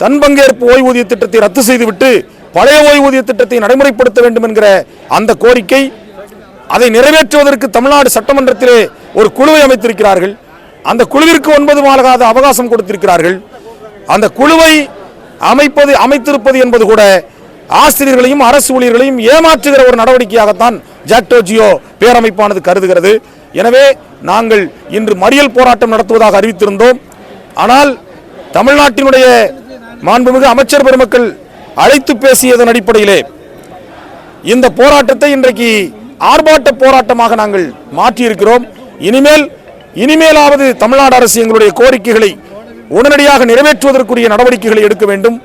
தன் பங்கேற்பு ஓய்வூதிய திட்டத்தை ரத்து செய்துவிட்டு பழைய ஓய்வூதிய திட்டத்தை நடைமுறைப்படுத்த வேண்டும் என்கிற அந்த கோரிக்கை அதை நிறைவேற்றுவதற்கு தமிழ்நாடு சட்டமன்றத்திலே ஒரு குழுவை அமைத்திருக்கிறார்கள். அந்த குழுவிற்கு ஒன்பது மாத அவகாசம் கொடுத்திருக்கிறார்கள். அந்த குழுவை அமைப்பது அமைத்திருப்பது என்பது கூட ஆசிரியர்களையும் அரசு ஊழியர்களையும் ஏமாற்றுகிற ஒரு நடவடிக்கையாகத்தான் ஜாக்டோஜியோ பேரமைப்பானது கருதுகிறது. எனவே நாங்கள் இன்று மறியல் போராட்டம் நடத்துவதாக அறிவித்திருந்தோம். ஆனால் தமிழ்நாட்டினுடைய மாண்புமிகு அமைச்சர் பெருமக்கள் அழைத்து பேசியதன் அடிப்படையிலே இந்த போராட்டத்தை இன்றைக்கு ஆர்ப்பாட்ட போராட்டமாக நாங்கள் மாற்றியிருக்கிறோம். இனிமேல் இனிமேலாவது தமிழ்நாடு அரசு எங்களுடைய கோரிக்கைகளை உடனடியாக நிறைவேற்றுவதற்குரிய நடவடிக்கைகளை எடுக்க வேண்டும்.